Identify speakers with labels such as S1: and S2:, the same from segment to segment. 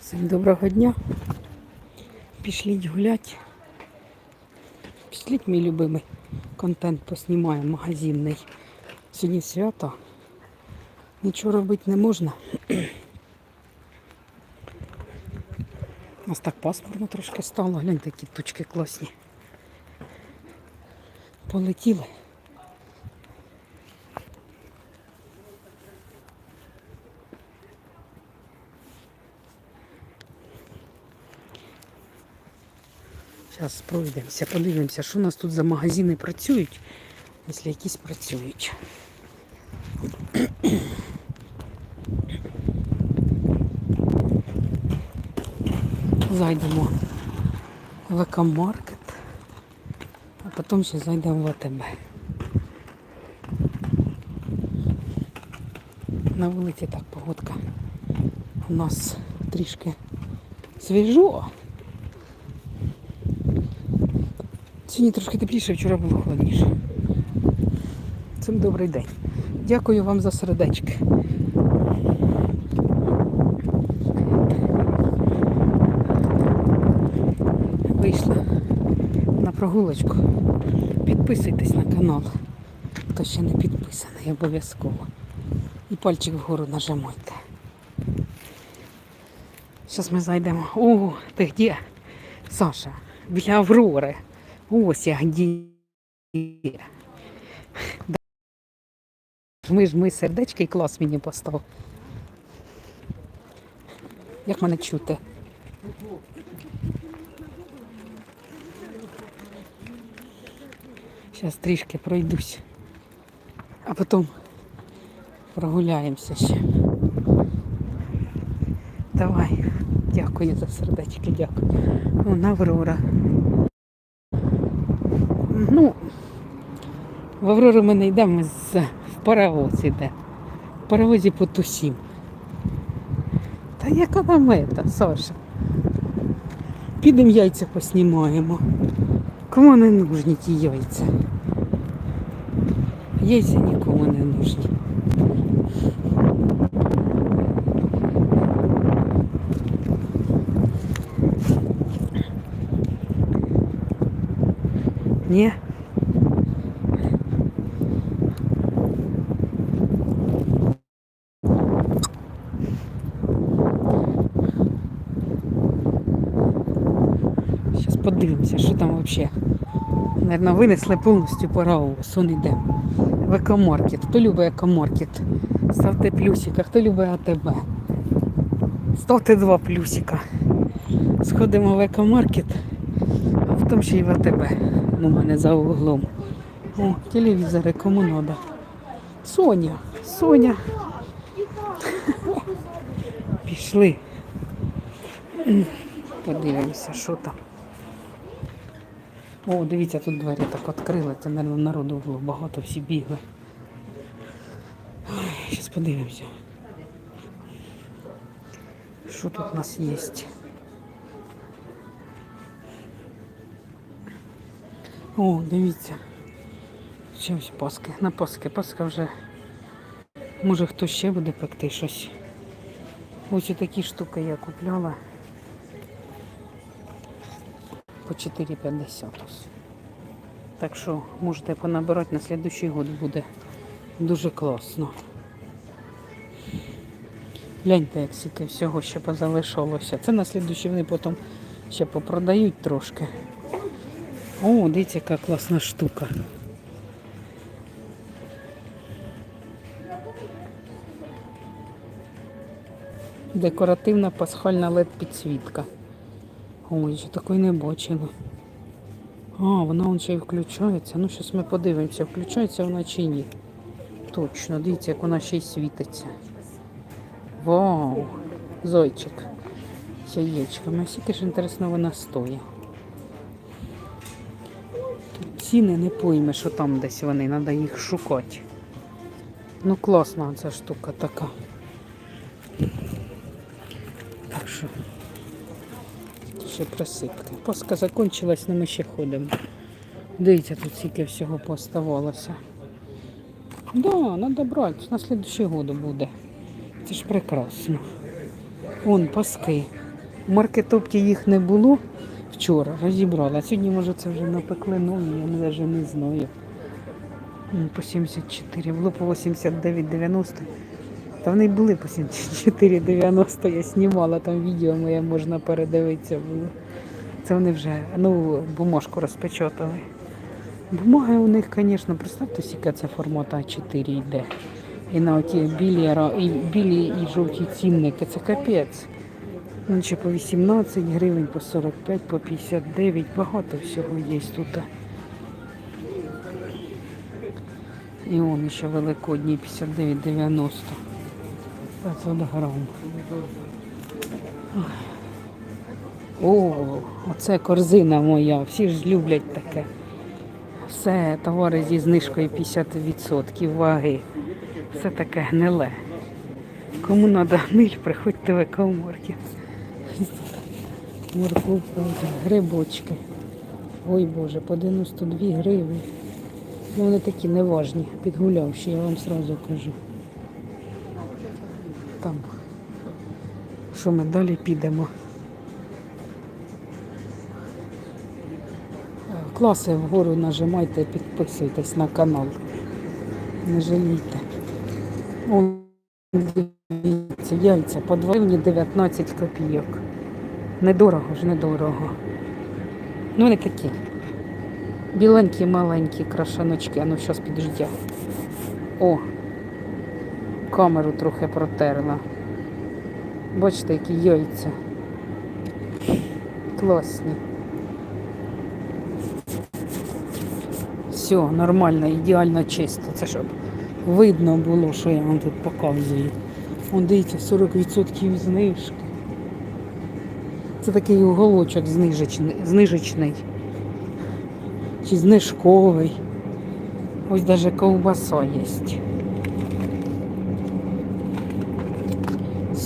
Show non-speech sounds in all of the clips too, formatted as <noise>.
S1: Всім доброго дня. Пішліть гулять. Пішліть мій любимий контент поснімаємо магазинний. Сьогодні свято. Нічого робити не можна. У нас так пасмурно трошки стало. Гляньте, які тучки класні. Полетіли. Зараз пройдемося, подивимося, що у нас тут за магазини працюють, якщо якісь працюють. Зайдемо в екомаркет, а потім ще зайдемо в АТБ. На вулиці так погодка. У нас трішки свіжо. Сьогодні трошки тепліше, вчора було холодніше. Цим добрий день. Дякую вам за сердечки. Вийшла на прогулочку. Підписуйтесь на канал. Хто ще не підписаний, обов'язково. І пальчик вгору нажимайте. Зараз ми зайдемо. О, ти де? Саша, біля Аврори. Ось я. Да. Ми ж ми сердечки і клас мені постав. Як мене чути? Зараз трішки пройдусь, а потім прогуляємося ще. Давай, дякую за сердечки, дякую. Вона Аврора. Ну, в Аврору ми не йдемо, ми з, паровоз йде. В паровозі потусім. Та яка нам мета, Саша? Підемо яйця поснімаємо. Кому не нужні ті яйця? Яйця нікому не нужні. Ні? Зараз подивимося, що там взагалі. Наверно, винесли повністю паровоз. Он йде. В екомаркет. Хто любить екомаркет? Ставте плюсика. Хто любить АТБ? Ставте два плюсика. Сходимо в екомаркет, а потім ще й в АТБ. У мене за углом. О, телевізори кому надо. Соня, Соня. Пішли. Подивимося, що там. О, дивіться, тут двері так відкрили. Це, мабуть, народу було багато, всі бігли. Зараз подивимося. Що тут у нас є? О, дивіться. Ще ось паски. На паски. Паска вже. Може хто ще буде пекти щось. Ось такі штуки я купляла. По 4,50. Так що можете понабирати на слідущий год буде дуже класно. Гляньте, як скільки всього ще позалишалося. Це на слідущий вони потім ще попродають трошки. О, дивіться, яка класна штука. Декоративна пасхальна led підсвітка. Ой, ще такої не бачила. А, вона вон ще й включається. Ну, зараз ми подивимося, включається вона чи ні. Точно, дивіться, як вона ще й світиться. Вау! Зойчик. З яєчками. Скільки ж інтересно вона стоїть. Ціни не пойме, що там десь вони, треба їх шукати. Ну класна ця штука така. Так що ще присипки. Паска закінчилась, але ми ще ходимо. Дивіться, тут скільки всього поставалося. Да, треба брати. На слідчий год буде. Це ж прекрасно. Вон паски. У маркетопті їх не було вчора, розібрала. Сьогодні, може, це вже напекли нові, я навіть не знаю. По 74, було по 89,90. Та вони були по 74,90. Я знімала там відео моє, можна передивитися було. Це вони вже ну, бумажку розпечатали. Бумага у них, звісно, представте, скільки це формат А4 йде. І на оті білі, і, білі і жовті цінники, це капець. Ну, ще по 18 гривень, по 45, по 59, багато всього є тут. І он ще великодній 59,90. 500 грам. О, оце корзина моя. Всі ж люблять таке. Все товари зі знижкою 50% ваги. Все таке гниле. Кому треба гниль, приходьте в екомаркет. Морковка, грибочки. Ой Боже, по 92 гривні. Ну, вони такі неважні, підгулявші, я вам сразу кажу. Там. Що ми далі підемо? Е, Класи вгору нажимайте, підписуйтесь на канал. Не жалійте. О, яйця по 2 гривні 19 копійок. Недорого ж, недорого. Ну, вони такі. Біленькі, маленькі крашаночки. А ну, зараз підождя. О, камеру трохи протерла. Бачите, які яйця. Класні. Все, нормально, ідеально чисто. Це щоб видно було, що я вам тут показую. Вон дивіться, 40% знижки. Це такий уголочок знижечний, знижечний. Чи знижковий. Ось навіть ковбаса є.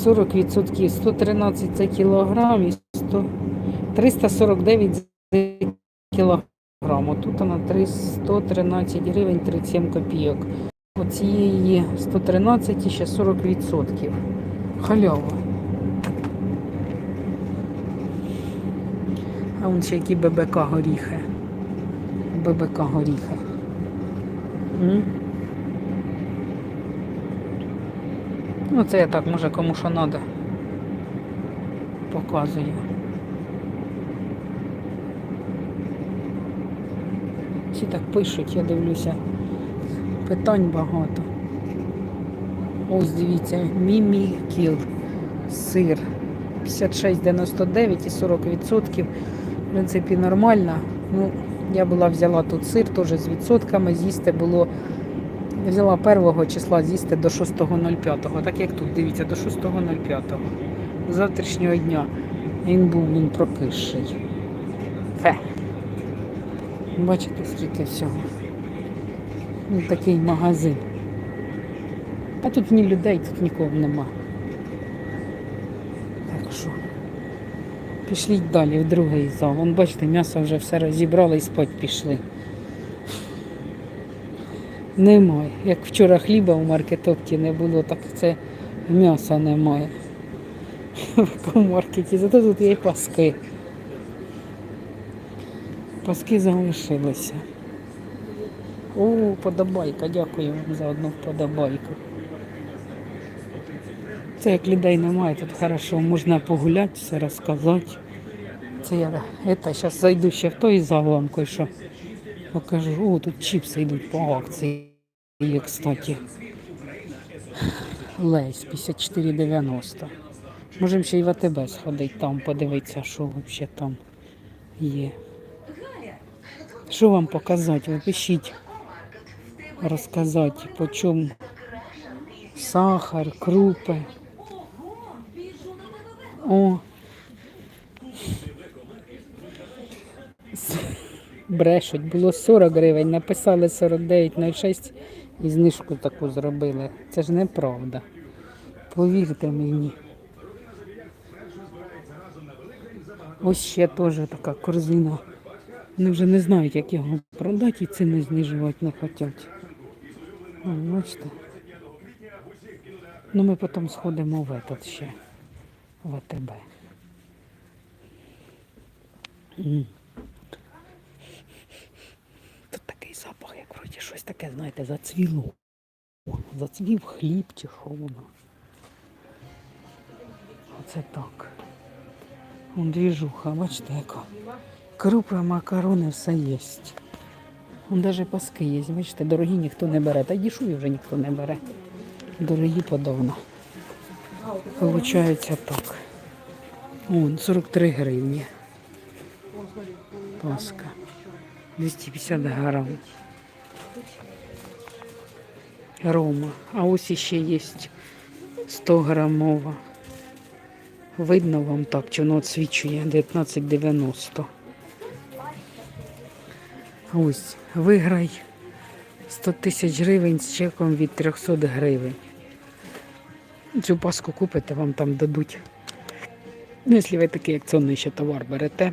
S1: 40% 113 це кілограм і 100, 349 за кілограм. Тут вона 313 гривень 37 копійок. Оцієї 113 і ще 40%. Халява. А вон ще які ББК горіхи. ББК горіхи. М? Ну, це я так, може, кому що треба. Показую. Всі так пишуть, я дивлюся. Питань багато. Ось дивіться, Мімі Кіл. Сир. 56,99 і 40%. В принципі, нормально. Ну, я була взяла тут сир теж з відсотками. З'їсти було. Взяла 1 числа з'їсти до 6.05. Так як тут, дивіться, до 6.05. З Завтрашнього дня він був він прокисший. Фе. Бачите, скільки всього. Ну, такий магазин. А тут ні людей, тут нікого нема. Так що пішліть далі в другий зал. Вон, бачите, м'ясо вже все розібрали і спать пішли. Немає. Як вчора хліба у маркетопті не було, так це м'яса немає. <laughs> В маркеті. Зато тут є паски. Паски залишилися. О, подобайка, дякую вам за одну вподобайку. Це як людей немає, тут хорошо, можна погуляти, все розказати. Це я это, зараз зайду ще в той зал вам кое-що покажу. О, тут чіпси йдуть по акції, є, кстати. Лейс 54,90. Можемо ще й в АТБ сходити там, подивитися, що взагалі там є. Що вам показати? Ви пишіть, розказати, по чому сахар, крупи. О. Брешуть, було 40 гривень, написали 49,06 і знижку таку зробили. Це ж неправда. Повірте мені. Ось ще теж така корзина. Вони вже не знають, як його продати і ціни знижувати не хочуть. Бачите? Ну ми потім сходимо в этот ще, в АТБ. М. Тут такий запах, як вроді щось таке, знаєте, зацвіло. Зацвів хліб чи що воно. Оце так. Вон двіжуха, бачите, яка. Крупа, макарони, все є. Вон навіть паски є, бачите, дорогі ніхто не бере. Та дешеві вже ніхто не бере. Дорогі подавно. Получається так. Вон, 43 гривні. Паска. 250 грам. Рома. А ось іще є 100 грамова. Видно вам так, чи воно відсвічує 19,90. Ось, виграй 100 тисяч гривень з чеком від 300 гривень. Цю паску купите, вам там дадуть. Ну, якщо ви такий акціонний ще товар берете,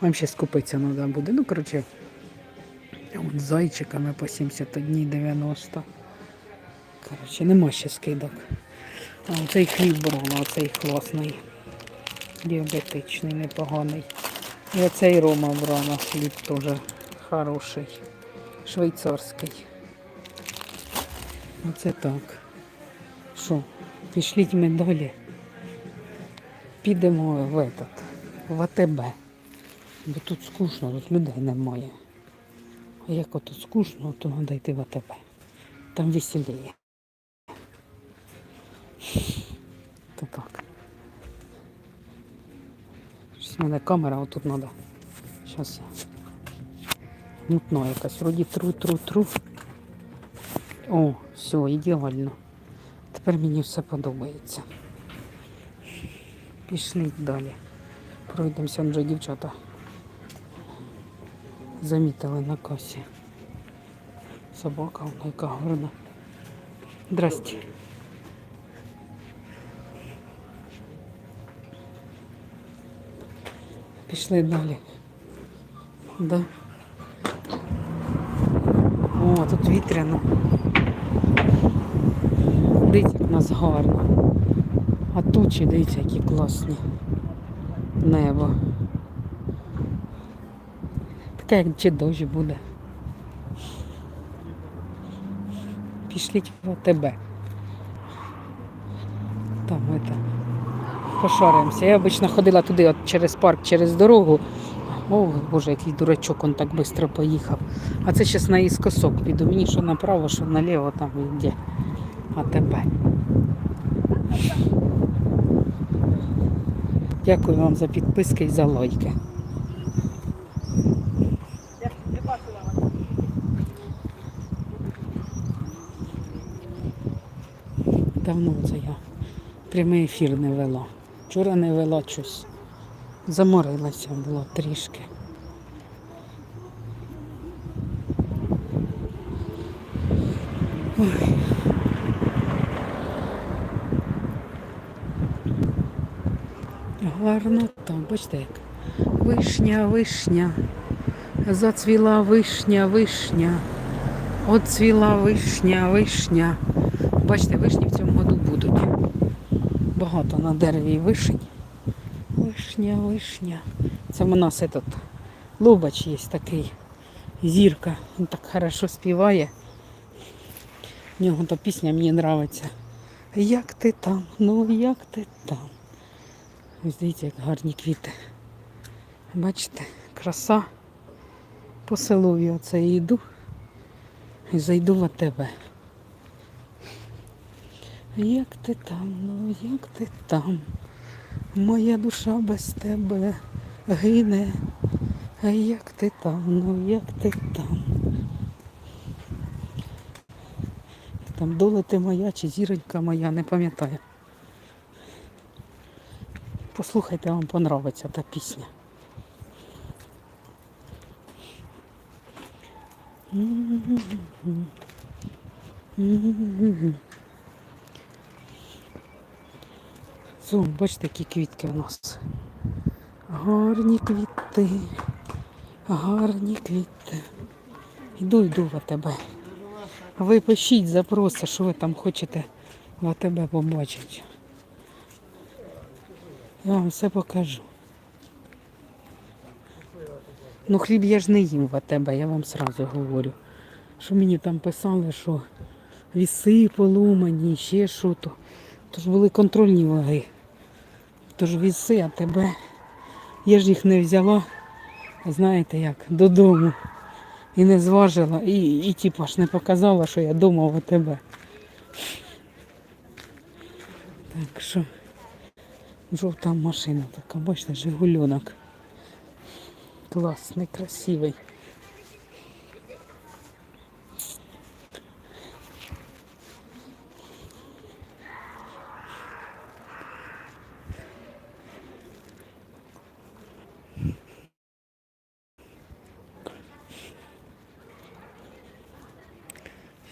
S1: вам ще скупитися треба буде. Ну, коротше, от зайчиками по 71,90. Коротше, нема ще скидок. А оцей хліб брала, оцей класний. Діабетичний, непоганий. І оцей Рома брала, хліб теж хороший. Швейцарський. Оце так. Що, пішліть ми далі. Підемо в этот, в АТБ. Бо тут скучно, тут людей немає. Як ото скучно, то треба йти в АТБ. Там веселіє. То так. Щось в мене камера отут треба. Зараз. Мутно якась. Вроді тру-тру-тру. О, все, ідеально. Тепер мені все подобається. Пішли далі. Пройдемося, вже дівчата. Замітили на касі. Собака, вона яка гарна. Здрасте. Пішли далі. Да. О, тут вітряно. Дивіться, як нас гарно. А тучі, дивіться, які класні. Небо. Таке, як чи дощ буде. Пішліть в АТБ. Там это. Пошаримося. Я обично ходила туди от через парк, через дорогу. О, боже, який дурачок, он так швидко поїхав. А це зараз наїскосок піду. Мені що направо, що наліво там йде. АТБ. Дякую вам за підписки і за лайки. Давно це я прямий ефір не вела. Вчора не вела щось. Заморилася було трішки. Ой. Гарно там, бачите як. Вишня, вишня. Зацвіла вишня, вишня. Оцвіла вишня, вишня. Бачите, вишні году будуть. Багато на дереві вишень. Вишня, вишня. Це в нас этот лобач є такий. Зірка. Він так хорошо співає. В нього та пісня мені подобається. Як ти там? Ну як ти там? Ось дивіться, як гарні квіти. Бачите, краса. По селові оце йду і зайду в тебе. Як ти там, ну як ти там? Моя душа без тебе гине. А як ти там, ну як ти там? Там доля ти моя чи зіронька моя, не пам'ятаю. Послухайте, вам понравиться та пісня. Зум, бачите, які квітки у нас. Гарні квіти, гарні квіти. Йду, йду в АТБ. Ви пишіть запроси, що ви там хочете в АТБ побачити. Я вам все покажу. Ну хліб я ж не їм в АТБ, я вам сразу говорю. Що мені там писали, що віси поломані, ще що то. Тож були контрольні ваги. Тож віси АТБ. Я ж їх не взяла, знаєте як, додому. І не зважила, і, і типа ж не показала, що я дома в АТБ. Так що жовта машина така, бачите, Жигульонок. Класний, красивий.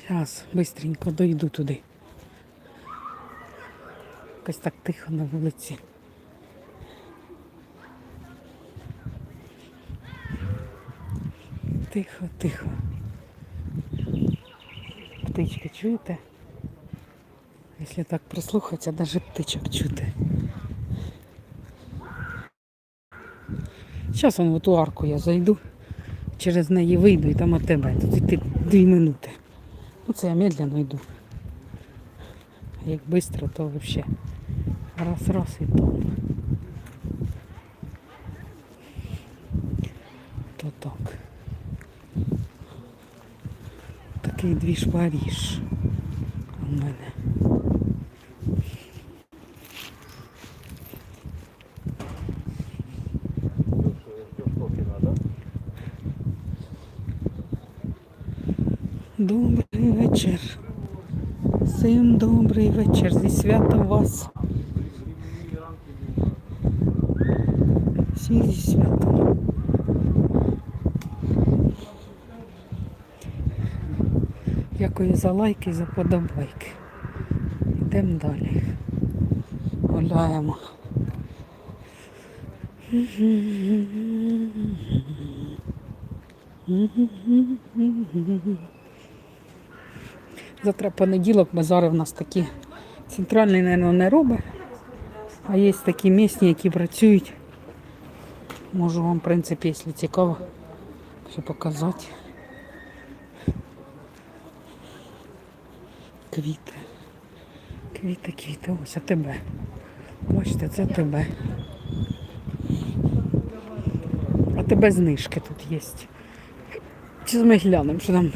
S1: Зараз швидко дойду туди. Якось так тихо на вулиці. Тихо, тихо. Птички чуєте? Якщо так прислухатися, навіть птичок чути. Зараз вон в ту арку я зайду, через неї вийду і там от тебе. Тут йти дві минути. Ну це я медленно йду. Як швидко, то взагалі. Раз, раз і там. То так. Такий двіж Паріж у мене. Добрий вечір. Всім добрий вечір. Зі святом вас. Всі зі святом. Дякую за лайки, за подобайки. Йдемо далі. Гуляємо. <laughs> Завтра понеділок, базари в нас такі. Центральний, мабуть, не робить. А є такі місні, які працюють. Можу вам, в принципі, якщо цікаво, ще показати. Квіти. Квіти, квіти. Ось а тебе. Бачите, це тебе. А тебе знижки тут є. Чи ми глянемо, що там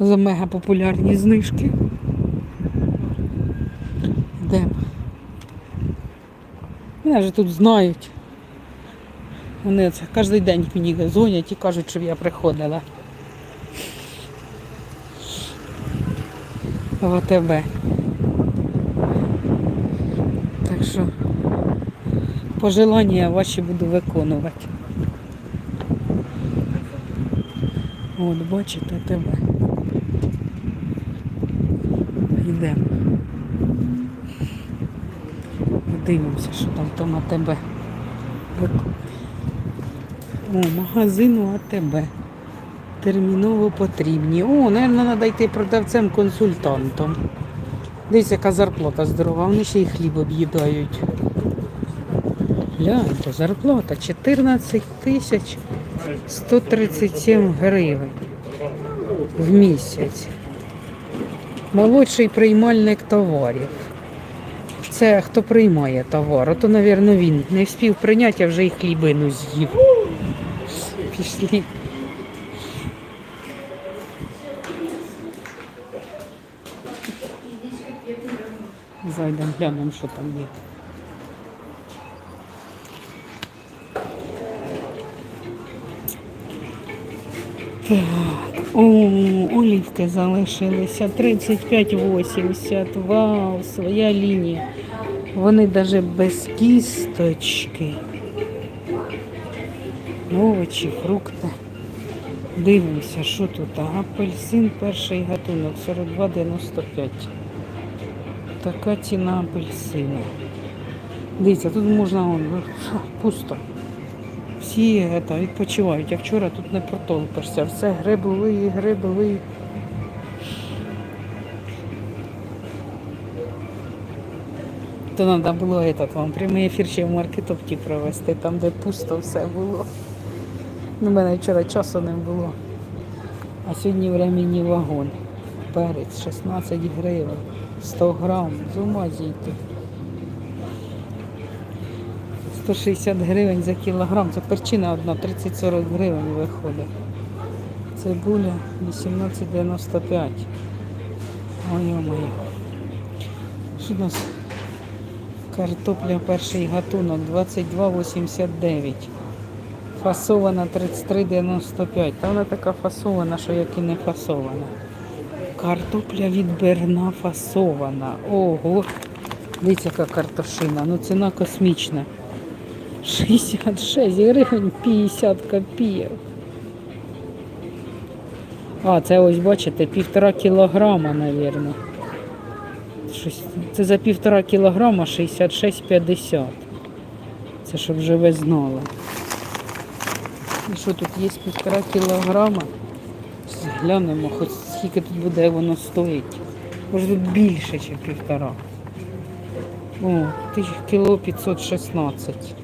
S1: за мега популярні знижки. Йдемо. Мене вже тут знають. Вони це кожен день мені дзвонять і кажуть, щоб я приходила. В АТБ. Так що пожелання ваші буду виконувати. От, бачите тебе. Йдемо. Дивимося, що там то на тебе. О, магазину АТБ. Терміново потрібні. О, мабуть, треба йти продавцем-консультантом. Десь яка зарплата здорова, вони ще й хліб об'їдають. Гляньте, зарплата 14 тисяч 137 гривень в місяць. Молодший приймальник товарів. Це хто приймає товар. Ото, мабуть, він не встиг прийняти, а вже і хлібину з'їв. Пішли. Зайдемо, глянемо, що там є. Так, о, олівки залишилися 35,80. Вау, своя лінія. Вони навіть без кісточки. Овочі, фрукти. Дивимося, що тут. Апельсин перший гатунок 42,95. Така ціна апельсину. Дивіться, тут можна пусто. Всі это, відпочивають, а вчора тут не протолпишся. Все грибовий, грибовий. То треба було этот, вам прямий ефір ще в маркетопті провести, там де пусто все було. У мене вчора часу не було. А сьогодні временні вагон. Перець 16 гривень, 100 грам, з ума зійти. 160 гривень за кілограм. Це перчина одна, 30-40 гривень виходить. Цибуля 18,95. Ой, моє. Що у нас? Картопля перший гатунок 22,89. Фасована 33,95. Та вона така фасована, що як і не фасована. Картопля відбірна фасована. Ого. Дивіться, яка картошина. Ну ціна космічна. 66 гривень 50 копійок. А, це ось бачите, півтора кілограма, мабуть. Це за півтора кілограма 66,50. Це щоб вже ви знали. І що тут є півтора кілограма? Щас Глянемо, хоч скільки тут буде воно стоїть. Може тут більше, ніж півтора. О, тисяч кіло 516.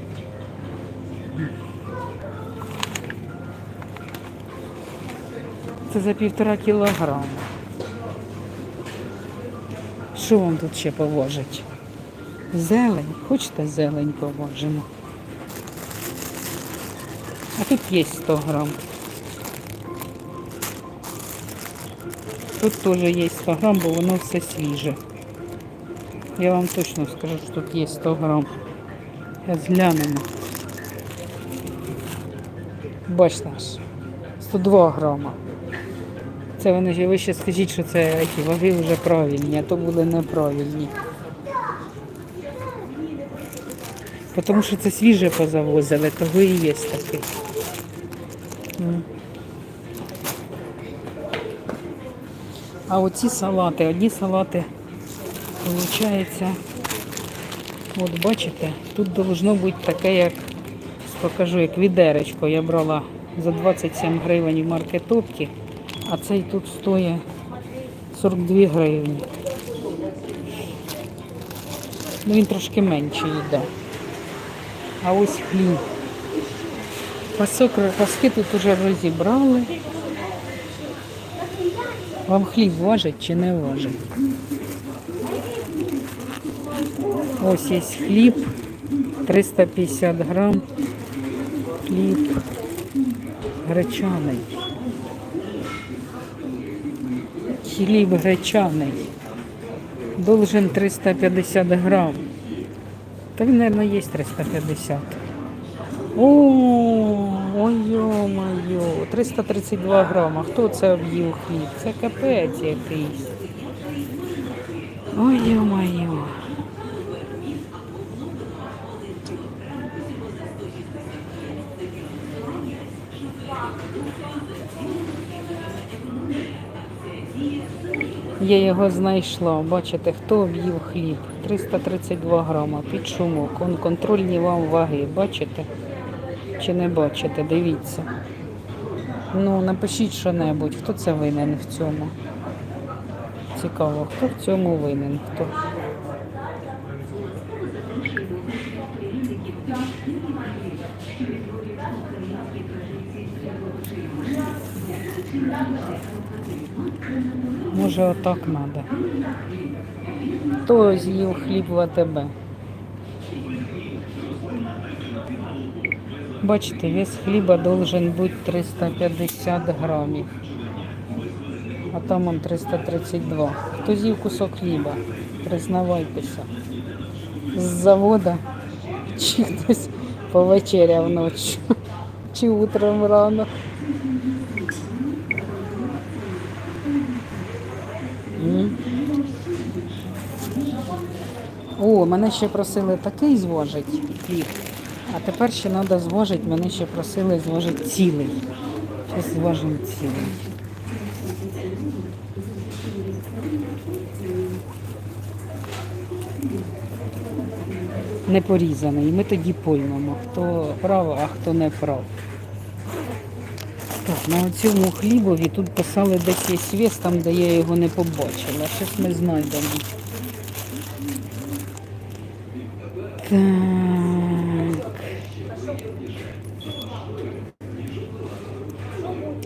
S1: Це за півтора кілограма. Що вам тут ще поважить? Зелень. Хочете зелень поважимо? А тут є 100 грам. Тут теж є 100 грам, бо воно все свіже. Я вам точно скажу, що тут є 100 грам. Зараз глянемо. Бачите аж. 102 грама. Це вони ж- ви ще скажіть, що це ці ваги вже правильні, а то були неправильні. Тому що це свіже позавозили, того і є такий. А оці салати, одні салати, виходить, от бачите, тут должно бути таке, як покажу, як відеречко. Я брала за 27 гривень в маркетопці, а цей тут стоїть 42 гривні. Ну він трошки менше йде. А ось хліб. Пасок, паски тут уже розібрали. Вам хліб важить чи не важить? Ось є хліб, 350 грам, хліб гречаний. Хліб гречаний. Должен 350 грам. Та він, мабуть, є 350. О, ой ё-моё, 332 грама. Хто це об'їв хліб? Це капець якийсь. Ой ё-моё. Я його знайшла. Бачите, хто об'їв хліб? 332 грама під шумок. Он контрольні вам ваги. Бачите? Чи не бачите? Дивіться. Ну, напишіть що-небудь, хто це винен в цьому. Цікаво, хто в цьому винен? Хто? Може отак треба. Хто з'їв хліб в АТБ? Бачите, вес хліба должен бути 350 грамів. А там он 332. Хто з'їв кусок хліба? Признавайтеся. З завода чи хтось повечеряв ночі, чи утром рано. М. О, мене ще просили такий зважить. А тепер ще треба зважити, мене ще просили зважити цілий. Зараз зважимо цілий. Не порізаний. Ми тоді поймемо, хто прав, а хто не прав. Так, на цьому хлібові тут писали десь є свіс, там, де я його не побачила. Щось ми знайдемо. Так.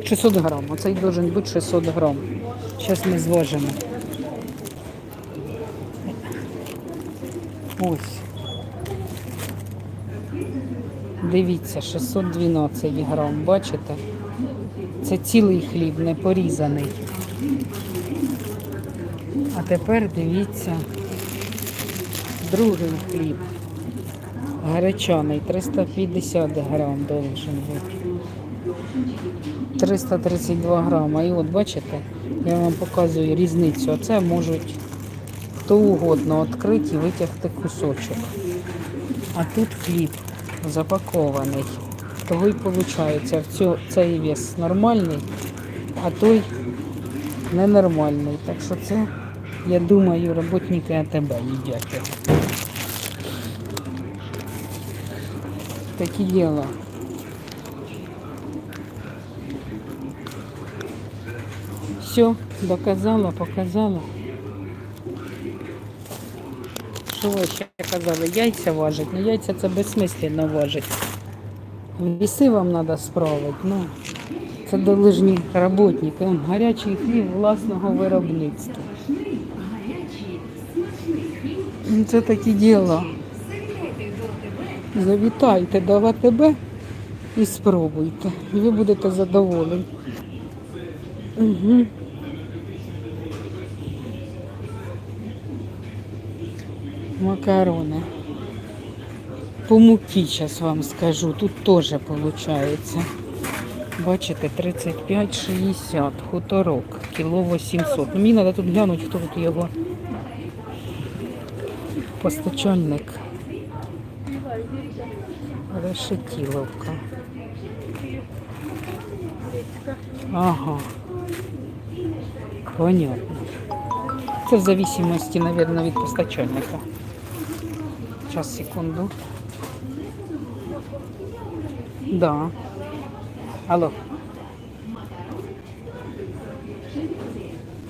S1: 600 грам. Оцей должен бути 600 грам. Зараз ми зважимо. Ось. Дивіться, 612 грам, бачите? Це цілий хліб, не порізаний. А тепер дивіться другий хліб. Гречаний 350 грам должен бути. 332 грама. І от бачите, я вам показую різницю. Оце можуть хто угодно відкрити і витягти кусочок. А тут хліб запакований. Того й виходить, цей вес нормальний, а той ненормальний. Так що це, я думаю, роботники АТБ їдять Такі діла. Все, доказала, показала. Що ви ще казали? Яйця важать. Ну яйця це безсмисленно важить. Віси вам треба справити. Ну, це долежні роботники. Он гарячий власного виробництва. Ну, Це такі діла. Завітайте до ВТБ і спробуйте. І ви будете задоволені. Угу. Макарони. По муки зараз вам скажу. Тут теж виходить. Бачите, 35,60. Хуторок. Кіло 800. Ну, мені треба тут глянути, хто тут його постачальник. Решетіловка. Ага. Понятно. Це в зависимости, наверное, від постачальника. Сейчас, секунду. Да. Алло.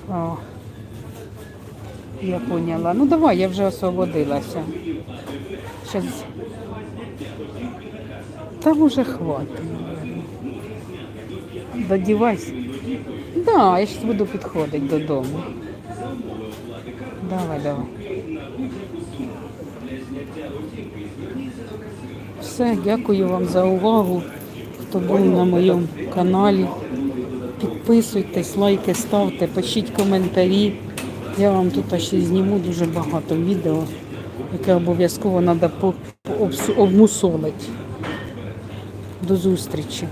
S1: О. Я поняла. Ну давай, я вже освободилася. Сейчас. Там уже хватить. Додівайся. Да, я зараз буду підходити додому. Давай, давай. Все, дякую вам за увагу. Хто був на моєму каналі. Підписуйтесь, лайки ставте, пишіть коментарі. Я вам тут ще зніму дуже багато відео, яке обов'язково треба обмусолити. До зустрічі.